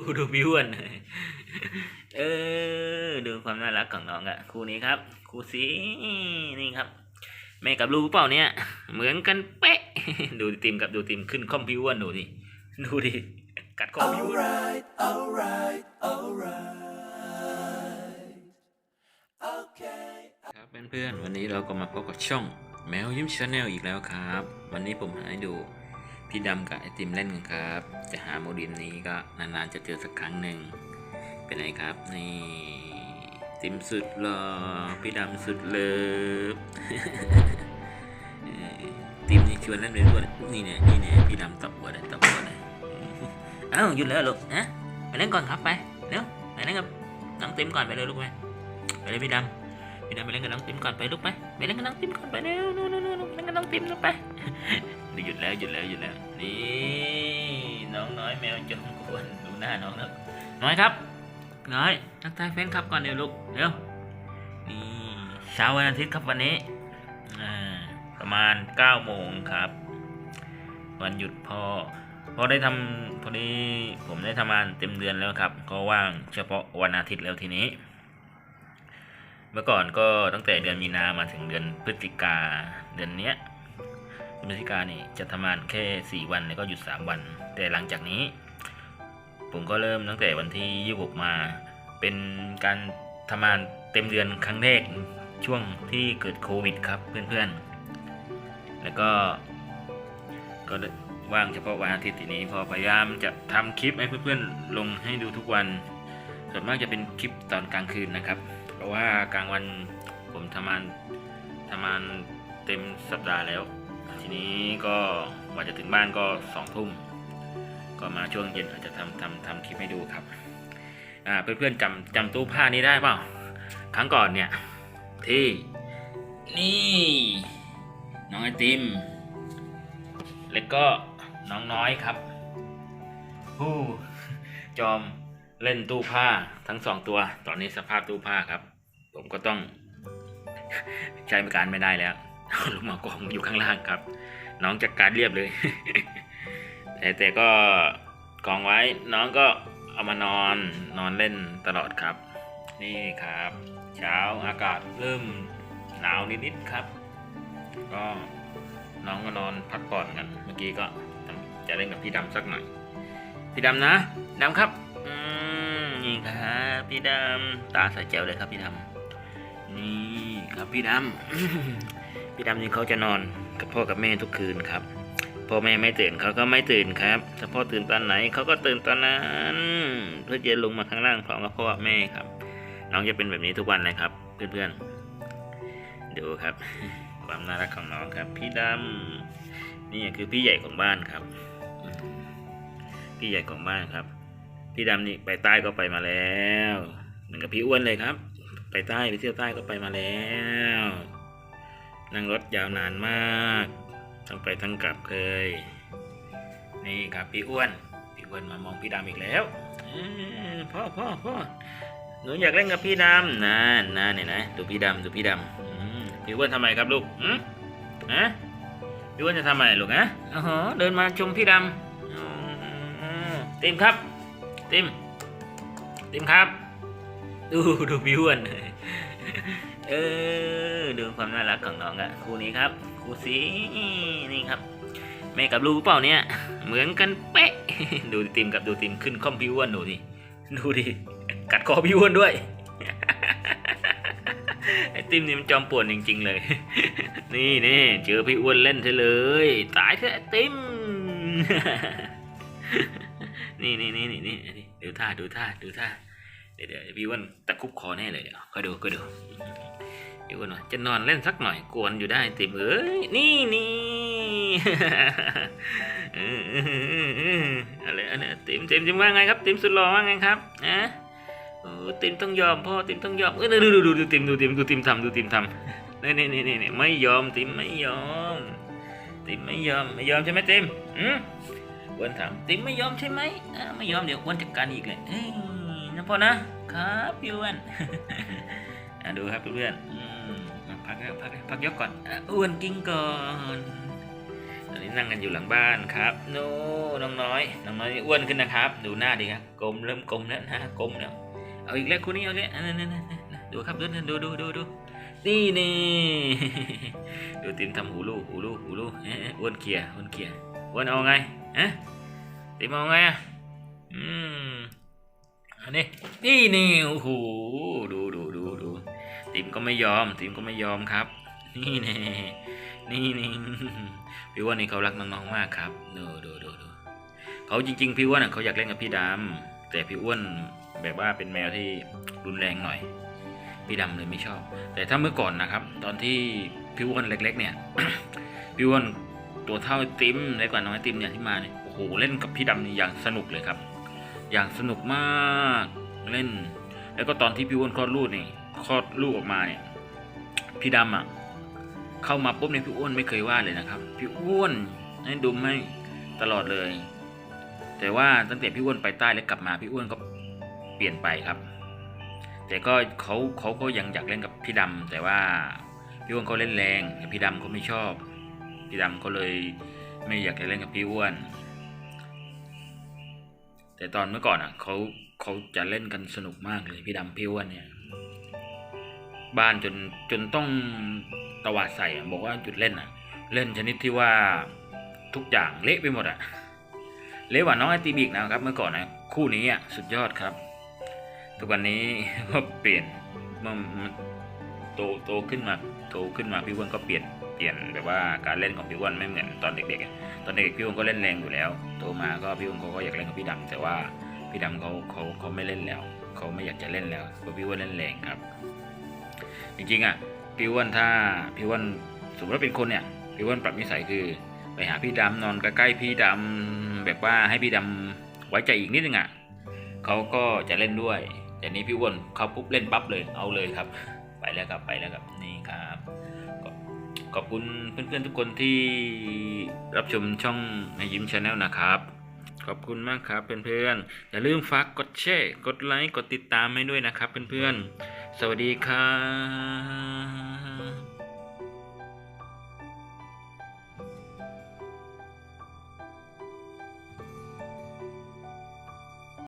ดูดูพี่อ้วนเออ ดูความน่ารักของน้องอะคู่นี้ครับ คู่สีนี่ครับ แม่กับลูกเปล่าเนี่ย เหมือนกันเป๊ะ ดูติมกับดูติมขึ้นคอมพี่อ้วนดูดิ ดูดิ กัดคอพี่อ้วน Alright, alright, alright. Okay. ครับเพื่อนๆวันนี้เราก็มาพบกับช่องแมวยิ้มชาแนลอีกแล้วครับ วันนี้ผมให้ดู พี่ดำกับไอติมเล่นกันครับ จะหาโมดิมนี้ก็นานๆจะเจอสักครั้งหนึ่ง เป็นไงครับ นี่ติมสุดหล่อพี่ดำสุดเลิฟติมนี่ชวนเล่นไปด้วยนี่เนี่ยนี่เนี่ยพี่ดำตบหัวเลยตบหัวเลยเอ้าหยุดแล้วลูกนะไปเล่นก่อนครับไปเร็วไปเล่นกับน้องติมก่อนไปเลยลูกไปไปเลยพี่ดำ พี่ดำไปเล่นกับน้องติมก่อนไปลูกไปไปเล่นกับน้องติมก่อนไปเร็วนู่นนู่นนู่นเล่นกับน้องติมลูกไปหยุดแล้วหยุดแล้วหยุดแล้วนี่น้องน้อยแมวจงกวนดูหน้าน้องแล้วน้อยครับน้อยทักทายแฟนคลับก่อนเดี๋ยวลูกเร็วนี่เช้าวันอาทิตย์ครับวันนี้ประมาณ9โมงครับ วันหยุดพอพอได้ทำพอดีผมได้ทำงานเต็มเดือนแล้วครับ ก็ว่างเฉพาะวันอาทิตย์แล้วทีนี้ เมื่อก่อนก็ตั้งแต่เดือนมีนามาถึงเดือนพฤศจิกาเดือนเนี้ยพฤศจิกานี่จะทำงานแค่ 4 วันแล้วก็หยุด 3 วัน แต่หลังจากนี้ ผมก็เริ่มตั้งแต่วันที่26มา เป็นการทำงานเต็มเดือนครั้งแรกช่วงที่เกิดโควิดครับเพื่อนๆ แล้วก็ก็ว่างเฉพาะวันอาทิตย์ทีนี้พอพยายามจะทำคลิปให้เพื่อนๆ ลงให้ดูทุกวัน ส่วนมากจะเป็นคลิปตอนกลางคืนนะครับ เพราะว่ากลางวันผมทำงานทำงานเต็มสัปดาห์แล้ว ทีนี้ก็กว่าจะถึงบ้านก็สองทุ่มก็มาช่วงเย็นอาจจะทำทำทำคลิปให้ดูครับอ่าเพื่อนๆจำจำตู้ผ้านี้ได้เปล่าครั้งก่อนเนี่ยที่นี่น้องไอติม แล้วก็น้องน้อยครับผู้จอมเล่นตู้ผ้าทั้งสองตัว ตอนนี้สภาพตู้ผ้าครับ ผมก็ต้องใช้บริการไม่ได้แล้วลงมากองอยู่ข้างล่างครับ น้องจัดการเรียบเลย แต่แต่ก็กองไว้น้องก็เอามานอนนอนเล่นตลอดครับ นี่ครับ เช้าอากาศเริ่มหนาวนิดๆครับ ก็น้องก็นอนพักผ่อนกัน เมื่อกี้ก็จะเล่นกับพี่ดำสักหน่อย พี่ดำนะดำครับนี่ครับพี่ดำตาใสแจ๋วเลยครับพี่ดำ นี่ครับพี่ดำ พี่ดำนี่เขาจะนอนกับพ่อกับแม่ทุกคืนครับ พ่อแม่ไม่ตื่นเขาก็ไม่ตื่นครับถ้าพ่อตื่นตอนไหนเขาก็ตื่นตอนนั้นเพื่อจะลงมาข้างล่างพร้อมกับพ่อกับแม่ครับ น้องจะเป็นแบบนี้ทุกวันเลยครับ เพื่อนๆดูครับ ความน่ารักของน้องครับ พี่ดำนี่คือพี่ใหญ่ของบ้านครับ พี่ใหญ่ของบ้านครับ พี่ดำนี่ไปใต้ก็ไปมาแล้ว เหมือนกับพี่อ้วนเลยครับ ไปใต้ไปเที่ยวใต้ก็ไปมาแล้ว นั่งรถยาวนานมากทั้งไปทั้งกลับเคย นี่ครับพี่อ้วน พี่อ้วนมามองพี่ดำอีกแล้วพ่อพ่อพ่อหนูอยากเล่นกับพี่ดำนะนะเนี่ยนะดูพี่ดำดูพี่ดำพี่อ้วนทำไมครับลูกอืมฮะพี่อ้วนจะทำไมลูกฮะอ๋อเดินมาชมพี่ดำอ๋อติมครับ ติมติมครับ ดูดูพี่อ้วนเออดูความน่ารักของน้องอะคู่นี้ครับคู่สีนี่ครับ แม่กับลูกเปล่าเนี่ย เหมือนกันเป๊ะ ดูติมกับดูติมขึ้นคอมพี่อ้วนดูดิดูดิกัดคอพี่อ้วนด้วยไอติมนี่มันจอมป่วนจริง ๆ เลย นี่นี่เจอพี่อ้วนเล่นเธอเลยตายเถอะติมนี่นี่นี่นี่นี่ดูท่าดูท่าดูท่า ดี๋ยวเดี๋ยวพี่อ้วนตะคุบคอแน่เลยเดี๋ยวก็ดูก็ดูพี่อ้วนจะนอนเล่นสักหน่อยกวนอยู่ได้ติมเอ้ยนี่นี่อะไรอะไรติมติมติมว่าไงครับติมสุดหล่อว่าไงครับนะโอ้ติมต้องยอมพ่อติมต้องยอมเออดูดูดูดูติมดูติมดูติมทำดูติมทำนี่นี่นี่นี่นี่ไม่ยอมติมไม่ยอม ติมไม่ยอมไม่ยอมใช่ไหมติมอืมอ้วนถามติมไม่ยอมใช่ไหมไม่ยอมเดี๋ยวอ้วนจัดการอีกเลยเอ้ย นะพ่อนะครับพี่อ้วนอะดูครับเพื่อนๆอืมอะพักพักพักยกก่อนอ้วนกินก่อนตอนนี้นั่งกันอยู่หลังบ้านครับโน้น้องน้อยน้องน้อยอ้วนขึ้นนะครับ ดูหน้าดิครับกลมเริ่มกลมแล้วน้ากลมแล้วเอาอีกแล้วคุณนี่เอาเลยนั่นนั่นนั่นดูครับดูดูดูดูดูนี่นี่ดูติมทำหูลูกหูลูกหูลูกอ้วนเกียร์อ้วนเกียร์อ้วนเอาไงเอ๊ะติมเอาไงอะอืม นนี้นี่นี่โอ้โหดูดูดูดูติมก็ไม่ยอม ติมก็ไม่ยอมครับ นี่แน่นี่นี่พี่อ้วนนี่เขารักน้องๆมากครับดูดูดูดูเขาจริง ๆ พี่อ้วนอะเขาอยากเล่นกับพี่ดำแต่พี่อ้วนแบบว่าเป็นแมวที่รุนแรงหน่อย พี่ดำเลยไม่ชอบ แต่ถ้าเมื่อก่อนนะครับ ตอนที่พี่อ้วนเล็ก ๆ เนี่ยพี่อ้วนตัวเท่าไอติมเล็กกว่าน้องไอติมเนี่ยที่มาเนี่ยโอ้โหเล่นกับพี่ดำอย่างสนุกเลยครับ อย่างสนุกมากเล่น แล้วก็ตอนที่พี่อ้วนคลอดลูกนี่คลอดลูกออกมาเนี่ยพี่ดำอะเข้ามาปุ๊บเนี่ยพี่อ้วนไม่เคยว่าเลยนะครับ พี่อ้วนให้ดุมให้ตลอดเลย แต่ว่าตั้งแต่พี่อ้วนไปใต้แล้วกลับมาพี่อ้วนก็เปลี่ยนไปครับ แต่ก็เขาเขาก็ยังอยากเล่นกับพี่ดำแต่ว่าพี่อ้วนเขาเล่นแรงแต่พี่ดำเขาไม่ชอบ พี่ดำเขาเลยไม่อยากจะเล่นกับพี่อ้วน แต่ตอนเมื่อก่อนอะเขาเขาจะเล่นกันสนุกมากเลยพี่ดำพี่อ้วนเนี่ย บ้านจนจนต้องตวาดใส่บอกว่าหยุดเล่นอะ เล่นชนิดที่ว่าทุกอย่างเละไปหมดอะเละกว่าน้องไอติมอีกนะครับ เมื่อก่อนนะคู่นี้อะสุดยอดครับ ทุกวันนี้ก็เปลี่ยนมันมันโตโตขึ้นมาโตขึ้นมาพี่อ้วนก็เปลี่ยน ปลี่ยนแบบว่าการเล่นของพี่อ้วนไม่เหมือนตอนเด็กๆ ตอนเด็กๆพี่อ้วนก็เล่นแรงอยู่แล้ว โตมาก็พี่อ้วนเขาก็อยากเล่นกับพี่ดำแต่ว่าพี่ดำเขาเขาเขาไม่เล่นแล้ว เขาไม่อยากจะเล่นแล้วเพราะพี่อ้วนเล่นแรงครับ จริงๆอะพี่อ้วนถ้าพี่อ้วนสมมติว่าเป็นคนเนี่ยพี่อ้วนปรับนิสัยคือ ไปหาพี่ดำนอนใกล้ๆพี่ดำแบบว่าให้พี่ดำไว้ใจอีกนิดนึงอะเขาก็จะเล่นด้วย แต่นี้พี่อ้วนเขาปุ๊บเล่นปั๊บเลยเอาเลยครับ ไปแล้วครับไปแล้วครับนี่ครับ ขอบคุณเพื่อนๆทุกคนที่รับชมช่องในยิ้มชาแนลนะครับ ขอบคุณมากครับเพื่อนๆอย่าลืมฝากกดแชร์กดไลค์กดติดตามให้ด้วยนะครับเพื่อนๆสวัสดีครับ